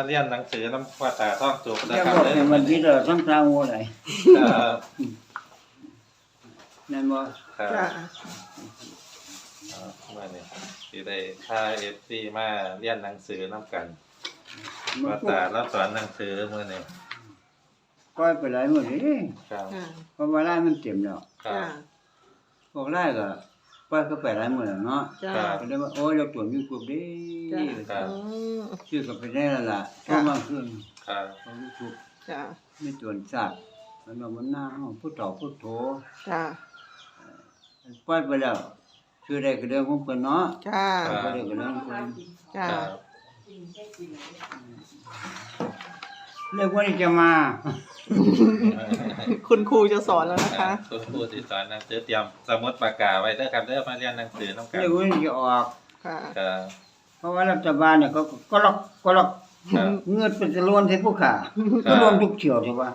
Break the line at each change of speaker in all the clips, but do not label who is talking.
มาเรียนหนังสือน้ำพ่อตาท่องจุกนะ
จะ
ครับ
บอก
เด้
ให้
อ
มันที่เราทั้งทางวัวไหน
ครับ
นั่นบ่
ครับ
จ้า
เอามาเนี่ยสิได้พาเอฟซีมาเรียนหนังสือน้ำกัน
มั
พ่อน
ก็
ตาแล้วสอนหนังสือมื้อนี้
ปล่อยไปหลายมื้อเด้
ครับ
จ้า
เพราะว่าไล่มันเต็มแล้ว
ครั
จ้า
บ
พวกไล่ก็ ปล่อยก็ไปหลายมื้อแล้วเนาะ
จ้า
ครับ
ก็เลยว่าโอ้ยเราตรวจยูทูบเด้
จ้าอืม
ชื่อก็ไปได้แล้วล่ะก็มาขึ้น
ครับ
ของยูทูบ
จ้า
ไม่ตรวจศาสตร์มันว่ามันหน้าห้องผู้ต่อผู้โถ
จ้า
ปล่อยไปแล้วคือได้ก็เรื่องของเพิ่นเนาะ
จ้า
บ่ได้ก็เรื่องของเพิ่น
จ้า
ครับ
เรื่องว่านี่จะมา
คุณครูจะสอนแล้วนะคะ
คุณครูที่สอนหนังสือเตรียมสมุดปากกาไว้เด้อครับเด้อมาเรียนหนังสือน้ำกัน
เรื่องว่านี่จะออก
ค่ะ
ครับ
เพราะว่ารัฐบาลเนี่ยเขาก็ล็อกก็ล็อก
ครับ
เงินเป็นจำนวนที่ผู้ขา
ครั
ก็
บ
รวมทุกเที่ยวใช่ปะ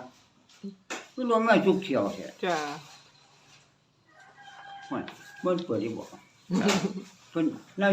ก็รวมไม่ทุกเที่ยวใช่
จ้า
ไม่เปิดที่บอกเพิ่นเรา